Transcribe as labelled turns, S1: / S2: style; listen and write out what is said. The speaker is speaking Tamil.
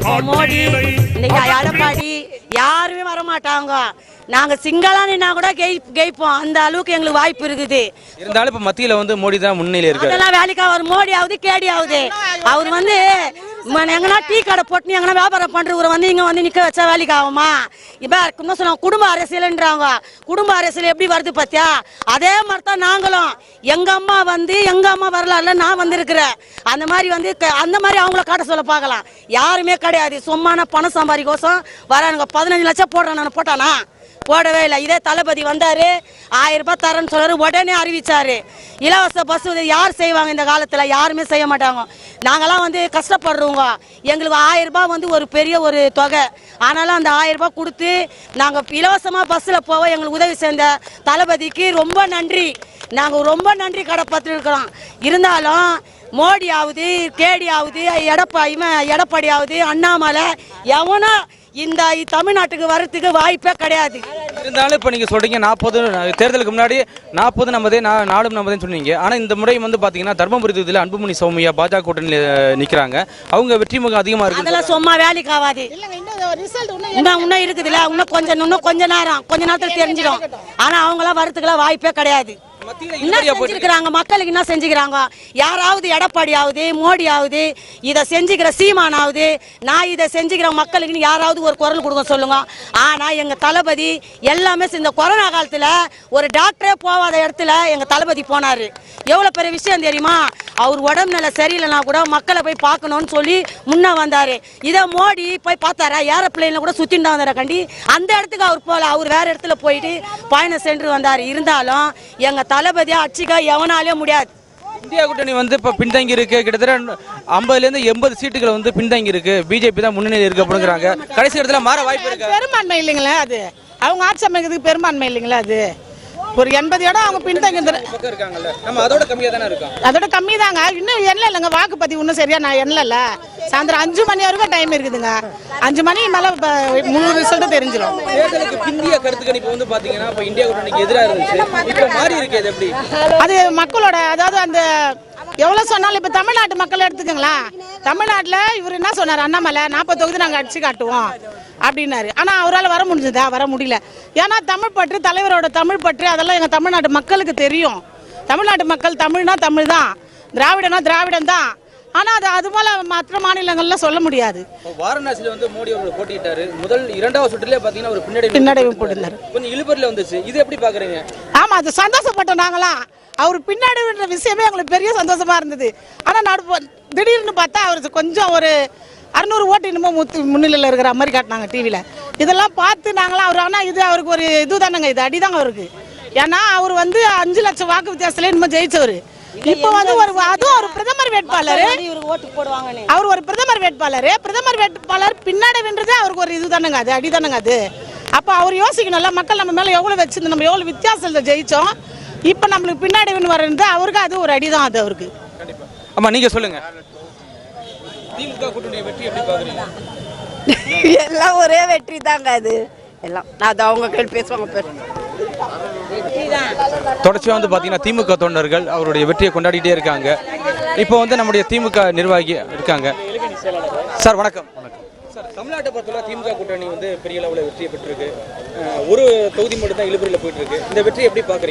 S1: மோடி இன்னைக்கு எடப்பாடி யாருமே வர மாட்டாங்க நாங்க சிங்களா நின்னா கூட கெய் கெய்ப்போம். அந்த அளவுக்கு எங்களுக்கு வாய்ப்பு இருக்குது.
S2: இருந்தாலும் இப்ப மத்தியில வந்து மோடி தான் முன்னிலையில் இருக்காரு.
S1: அதெல்லாம் வேலைக்கு அவர் மோடி ஆகுது கேடி ஆகுது அவர் வந்து எங்கன்னா டீ கடை போட்டு எங்கன்னா வியாபாரம் பண்றவரை வந்து இங்க வந்து நிக்க வச்சா வேலைக்கு ஆகுமா? இப்ப என்ன சொன்னாங்க குடும்ப அரசியல்ன்றாங்க. குடும்ப அரசியல் எப்படி வருது பாத்தியா? அதே மாதிரி தான் நாங்களும். எங்க அம்மா வந்து எங்க அம்மா வரலாறுல நான் வந்திருக்கிறேன். அந்த மாதிரி வந்து க- அந்த மாதிரி அவங்கள காட்ட சொல்ல பார்க்கலாம். யாருமே கிடையாது. சும்மான பணம் சம்பாதிக்கோசம் வரானுங்க. பதினஞ்சு லட்சம் போடுறேன் நான் போட்டானா? போடவே இல்லை. இதே தளபதி வந்தார். ஆயிரம் ரூபாய் தரேன்னு சொன்னார். உடனே அறிவித்தார் இலவச பஸ் வந்து யார் செய்வாங்க இந்த காலத்தில்? யாருமே செய்ய மாட்டாங்க. நாங்களாம் வந்து கஷ்டப்படுறவங்க. எங்களுக்கு ஆயிரம் ரூபாய் வந்து ஒரு பெரிய ஒரு தொகை. ஆனாலும் அந்த ஆயிரம் ரூபாய் கொடுத்து நாங்கள் இலவசமாக பஸ்ஸில் போக எங்களுக்கு உதவி செய்த தளபதிக்கு ரொம்ப நன்றி. நாங்கள் ரொம்ப நன்றி கடப்பட்டு இருக்கிறோம் இருந்தாலும் மோடி ஆகுது கேடி ஆகுது எடப்பா இவன் எடப்பாடி ஆகுது அண்ணாமலை எவனோ இந்த தமிழ்நாட்டுக்கு வர்றதுக்கு வாய்ப்பே கிடையாது.
S2: இருந்தாலும் இப்ப நீங்க சொல்றீங்க நாற்பது தேர்தலுக்கு முன்னாடி நாற்பது நம்மதே நா- நாடும் நம்மதேன்னு சொன்னீங்க. ஆனா இந்த முறை வந்து பாத்தீங்கன்னா தர்மபுரி தொகுதியில் அன்புமணி சௌமியா பாஜக கூட்டணியில் நிக்கிறாங்க. அவங்க வெற்றி முகம் அதிகமா இருக்கு
S1: அதெல்லாம் சும்மா வேலைக்கு ஆகாது. இன்னும் இன்னும் இருக்குதுல்ல இன்னும் கொஞ்சம் இன்னும் கொஞ்ச நேரம் கொஞ்ச நேரத்துல தெரிஞ்சிடும். ஆனா அவங்களாம் வரத்துக்குலாம் வாய்ப்பே கிடையாது. என்ன மக்களுக்கு என்ன செஞ்சுக்கிறாங்க? யாராவது எடப்பாடி ஆகுது மோடி ஆகுது இதை செஞ்சுக்கிற சீமான் ஆகுது நான் இதை செஞ்சுக்கிற மக்களுக்குன்னு யாராவது ஒரு குரல் கொடுக்க சொல்லுங்க. ஆனா எங்க தளபதி எல்லாமே இந்த கொரோனா காலத்துல ஒரு டாக்டரே போகாத இடத்துல எங்க தளபதி போனாரு. எவ்வளவு பெரிய விஷயம் தெரியுமா? அவர் உடம்பு நிலை சரியில்லைனா கூட மக்களை போய் பார்க்கணும்னு சொல்லி முன்ன வந்தாரு. இதை மோடி போய் பார்த்தாரா? ஏரோப்ளேன்ல கூட சுத்திட்டு தான் வந்தாரா கண்டி? அந்த இடத்துக்கு அவர் போல அவர் வேற இடத்துல போயிட்டு பயணம் சென்று வந்தார். இருந்தாலும் எங்க தளபதியா அடிச்சுக்க எவனாலே முடியாது.
S2: இந்தியா கூட்டணி வந்து இப்ப பின்தங்கி இருக்கு. கிட்டத்தட்ட ஐம்பதுல இருந்து எண்பது சீட்டுகள் வந்து பின்தங்கி இருக்கு. பிஜேபி தான் முன்னணியில் இருக்கு அப்படிங்கிறாங்க கடைசி இடத்துல மாற வாய்ப்பு இருக்கு?
S3: பெரும்பான்மை இல்லைங்களா அது. அவங்க ஆட்சி அமைக்கிறதுக்கு பெரும்பான்மை இல்லைங்களா அது. ஒரு எண்பது இடம் அவங்க பின்தங்கி
S2: அதோட கம்மியா தானே இருக்கோம்.
S3: அதோட கம்மி தாங்க இன்னும் எண்ணல இல்லைங்க. வாக்குப்பதிவு இன்னும் சரியா நான் எண்ணல சாயந்தரம் அஞ்சு மணி வரைக்கும் டைம் இருக்குதுங்க. அஞ்சு மணி மேல முழு ரிசல்ட் தெரிஞ்சிடும்
S2: தேர்தலுக்கு பிந்திய கருத்து கணிப்பு வந்து பாத்தீங்கன்னா இப்ப இந்தியா கூட்டணிக்கு எதிராக இருந்துச்சு. இப்ப மாறி இருக்கு இது எப்படி?
S3: அது மக்களோட அதாவது அந்த எவ்வளவு சொன்னாலும் இப்ப தமிழ்நாட்டு மக்கள் எடுத்துக்கங்களேன். தமிழ்நாட்டுல இவர் என்ன சொன்னார்? அண்ணாமலை நாற்பது தொகுதி நாங்க அடிச்சு காட்டுவோம். அப்படின்னாரு. ஆனா அவரால் வர முடிஞ்சதா? வர முடியல. ஏன்னா தமிழ் பற்று தலைவரோட தமிழ் பற்று அதெல்லாம் எங்க தமிழ்நாட்டு மக்களுக்கு தெரியும். தமிழ்நாட்டு மக்கள் தமிழ்னா தமிழ் தான் திராவிடனா திராவிடம் தான் ஆனா அது அது போல மற்ற மாநிலங்கள்ல சொல்ல முடியாது.
S2: வாரணாசியில வந்து மோடி அவர்கள் போட்டியிட்டாரு. முதல் இரண்டாவது சுற்றுலயே பாத்தீங்கன்னா ஒரு பின்னாடி
S3: பின்னடைவு போட்டிருந்தாரு.
S2: கொஞ்சம் இழுபறில வந்துச்சு. இது எப்படி பாக்குறீங்க?
S3: ஆமா அது சந்தோஷப்பட்டோம் நாங்களாம் அவர் பின்னாடின்ற விஷயமே எங்களுக்கு பெரிய சந்தோஷமா இருந்தது. ஆனா நடு திடீர்னு பார்த்தா அவர் கொஞ்சம் ஒரு அறுநூறு ஓட்டு இன்னமும் முத்து முன்னிலையில் இருக்கிற மாதிரி காட்டினாங்க டிவியில் இதெல்லாம் பார்த்து நாங்களாம் அவர் ஆனால் இது அவருக்கு ஒரு இது தானேங்க இது அடிதாங்க அவருக்கு. ஏன்னா அவர் வந்து அஞ்சு லட்சம் வாக்கு வித்தியாசத்துல இன்னும் ஜெயிச்சவர். இப்போ வந்து ஒரு அதுவும் ஒரு பிரதமர் வேட்பாளர். அவர் ஒரு பிரதமர் வேட்பாளர். பிரதமர் வேட்பாளர் பின்னாடி வென்றதே அவருக்கு ஒரு இது தானேங்க அது அடி தானேங்க அது. அப்போ அவர் யோசிக்கணும்ல மக்கள் நம்ம மேலே எவ்வளோ வச்சிருந்து நம்ம எவ்வளோ வித்தியாசத்தில் ஜெயிச்சோம். இப்போ நம்மளுக்கு பின்னாடி வர்றது அவருக்கு அது ஒரு அடி தான் அது அவருக்கு.
S2: ஆமா நீங்க சொல்லுங்க. திமுக கூட்டணி வெற்றி எப்படி பாக்குறீங்க
S4: எல்லாம் ஒரே வெற்றி தாங்க அது. எல்லாம். அது அவங்க கேள்வி பேசுவாங்க பேர்.
S2: தொடர்ச்சியா வந்து பாத்தீங்கன்னா திமுக தொண்டர்கள் அவருடைய வெற்றியை கொண்டாடிட்டே இருக்காங்க. இப்போ வந்து நம்முடைய திமுக நிர்வாகி இருக்காங்க. சார் வணக்கம். சார் தமிழ்நாட்டை பொறுத்தவரை திமுக கூட்டணி வந்து பெரிய அளவில் வெற்றியை பெற்றிருக்கு. ஒரு தொகுதி மட்டும் தான் இழுபறியில் போயிட்டு இருக்கு. இந்த வெற்றி எப்படி பாக்குறீங்க